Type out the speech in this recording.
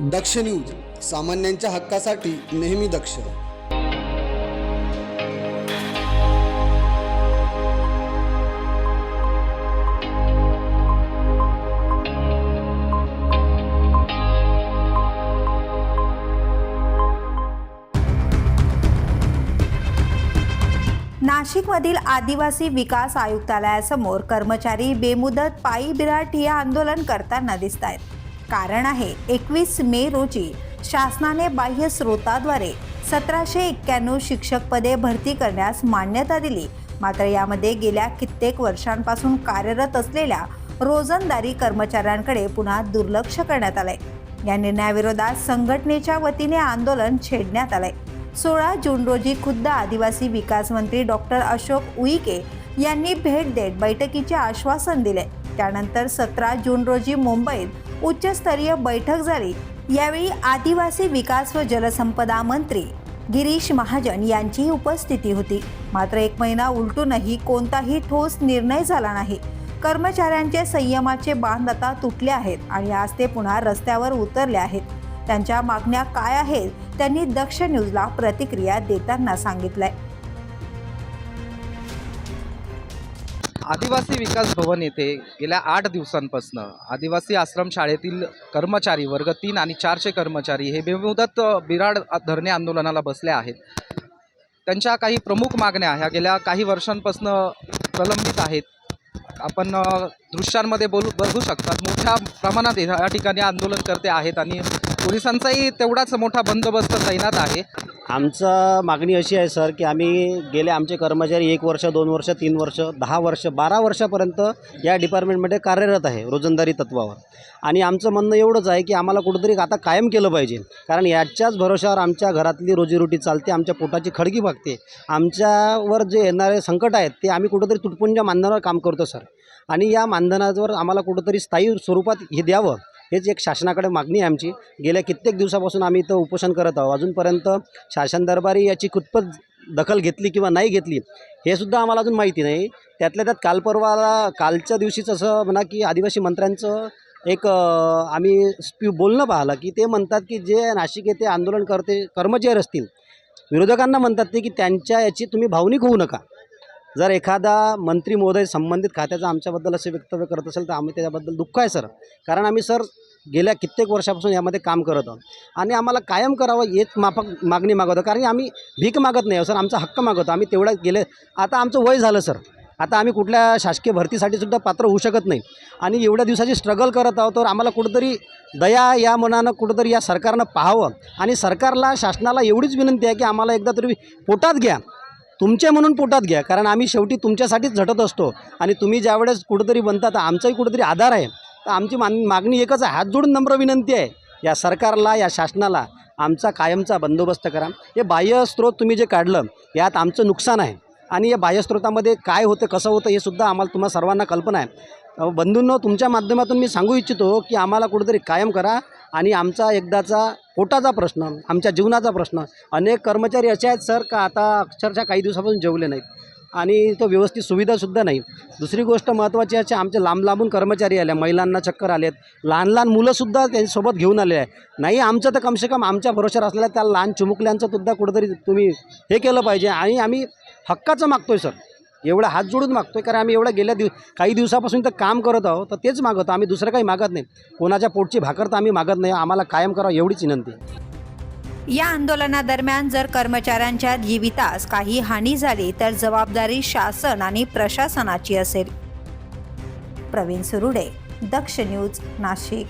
दक्ष news सामान्यांच्या हक्कासाठी नेहमी दक्ष. नाशिकमधील आदिवासी विकास आयुक्तालयासमोर कर्मचारी बेमुदत पायी बिराट हे आंदोलन करताना दिसत आहेत कारण आहे. एकवीस मे रोजी शासनाने बाह्य स्रोताद्वारे सतराशे एक्क्याण्णव शिक्षक पदे भरती करण्यास मान्यता दिली. मात्र यामध्ये गेल्या कित्येक वर्षांपासून कार्यरत असलेल्या रोजंदारी कर्मचाऱ्यांकडे पुन्हा दुर्लक्ष करण्यात आलंय. या निर्णयाविरोधात संघटनेच्या वतीने आंदोलन छेडण्यात आलंय. सोळा जून रोजी खुद्द आदिवासी विकास मंत्री डॉक्टर अशोक उईके यांनी भेट देत बैठकीचे आश्वासन दिले. त्यानंतर सतरा जून रोजी मुंबईत उच्चस्तरीय बैठक झाली. यावेळी आदिवासी विकास व जलसंपदा मंत्री गिरीश महाजन यांचीही उपस्थिती होती. मात्र एक महिना उलटूनही कोणताही ठोस निर्णय झाला नाही. कर्मचाऱ्यांचे संयमाचे बांध आता तुटले आहेत आणि आज ते पुन्हा रस्त्यावर उतरले आहेत. त्यांच्या मागण्या काय आहेत त्यांनी दक्ष न्यूजला प्रतिक्रिया देताना सांगितलंय. आदिवासी विकास भवन येथे गेल्या आठ दिवसांपासून आदिवासी आश्रम शाळेतील कर्मचारी वर्ग तीन आणि चारशे कर्मचारी हे बेमुदत बिराड धरणे आंदोलनाला बसले आहेत. त्यांच्या काही प्रमुख मागण्या ह्या गेल्या काही वर्षांपासून प्रलंबित आहेत. आपण दृश्यांमध्ये बोलू बघू शकतात मोठ्या प्रमाणात या ठिकाणी आंदोलन करते आहेत आणि पोलिसांचाही तेवढाच मोठा बंदोबस्त तैनात आहे. आमचं मागणी अशी आहे सर की आम्ही गेले आमचे कर्मचारी एक वर्ष दोन वर्ष तीन वर्ष दहा वर्ष बारा वर्षापर्यंत या डिपार्टमेंटमध्ये कार्यरत आहे रोजंदारी तत्वावर. आणि आमचं म्हणणं एवढंच आहे की आम्हाला कुठंतरी आता कायम केलं पाहिजे. कारण याच्याच भरोशावर आमच्या घरातली रोजीरोटी चालते आमच्या पोटाची खडकी भागते. आमच्यावर जे येणारे संकट आहेत ते आम्ही कुठंतरी तुटपुंज्या मानधनावर काम करतो सर. आणि या मानधनावर आम्हाला कुठंतरी स्थायी स्वरूपात हे द्यावं. हेच एक शासनाकडे मागणी आहे आमची. गेल्या कित्येक दिवसापासून आम्ही इथं उपोषण करत आहोत. अजूनपर्यंत शासन दरबारी याची कुतपत दखल घेतली किंवा नाही घेतली हे सुद्धा आम्हाला अजून माहिती नाही. त्यातल्या त्यात काल परवाला कालच्या दिवशीच असं म्हणा की आदिवासी मंत्र्यांचं एक आम्ही स्पी बोलणं पाहिलं की ते म्हणतात की जे नाशिक येथे आंदोलन करते कर्मचारी असतील विरोधकांना म्हणतात ते की त्यांच्या याची तुम्ही भावनिक होऊ नका. जर एखादा मंत्री महोदय संबंधित खात्याचं आमच्याबद्दल असे वक्तव्य करत असेल तर आम्ही त्याच्याबद्दल दुःख आहे सर. कारण आम्ही सर गेल्या कित्येक वर्षापासून यामध्ये काम करत आहोत. आणि आम्हाला कायम करावं हेच माफक मागणी मागवतो कारण आम्ही भीक मागत नाही सर. आमचा हक्क मागवतो आम्ही तेवढ्या गेले आता आमचं वय झालं सर. आता आम्ही कुठल्या शासकीय भरतीसाठी सुद्धा पात्र होऊ शकत नाही. आणि एवढ्या दिवसाची स्ट्रगल करत आहोत तर आम्हाला कुठंतरी दया या मनानं कुठंतरी या सरकारनं पाहावं. आणि सरकारला शासनाला एवढीच विनंती आहे की आम्हाला एकदा तरी पोटात घ्या. तुमचे म्हणून पोटात घ्या कारण आम्ही शेवटी तुमच्यासाठीच झटत असतो. आणि तुम्ही ज्यावेळेस कुठंतरी बनता तर आमचाही कुठंतरी आधार आहे. तर आमची मान मागणी एकच आहे हात जोडून नम्र विनंती आहे. या सरकारला या शासनाला आमचा कायमचा बंदोबस्त करा. हे बाह्य स्रोत तुम्ही जे काढलं यात आमचं नुकसान आहे. आणि या बाह्यस्रोतामध्ये काय होतं कसं होतं हे सुद्धा आम्हाला तुम्हाला सर्वांना कल्पना आहे. अ, बंधूंनो तुमच्या माध्यमातून मी सांगू इच्छितो की आम्हाला कुठंतरी कायम करा. आणि आमचा एकदाचा पोटाचा प्रश्न आमच्या जीवनाचा प्रश्न अनेक कर्मचारी असे आहेत सर का आता अक्षरशः काही दिवसापासून जेवले नाहीत. आणि तो व्यवस्थित सुविधासुद्धा नाही. दुसरी गोष्ट महत्त्वाची अशी आमचे लांब लांबून कर्मचारी आले महिलांना चक्कर आलेत. लहान लहान मुलंसुद्धा त्यांच्यासोबत घेऊन आले आहे. नाही आमचं तर कमसे कम आमच्या भरोशावर असलेल्या त्या लहान चिमुकल्यांचं सुद्धा कुठंतरी तुम्ही हे केलं पाहिजे. आणि आम्ही हक्काचं मागतो आहे सर. एवढा हात जोडून मागतोय कारण आम्ही एवढं गेल्या दिव काही दिवसापासून तर काम करत आहोत तर तेच मागवतो आम्ही दुसरं काही मागत नाही. कोणाच्या पोटची भाकर तर आम्ही मागत नाही. आम्हाला कायम करावं एवढीच विनंती या आंदोलनादरम्यान जर कर्मचाऱ्यांच्या जीवितास काही हानी झाली तर जबाबदारी शासन आणि प्रशासनाची असेल. प्रवीण सुरुडे दक्ष न्यूज नाशिक.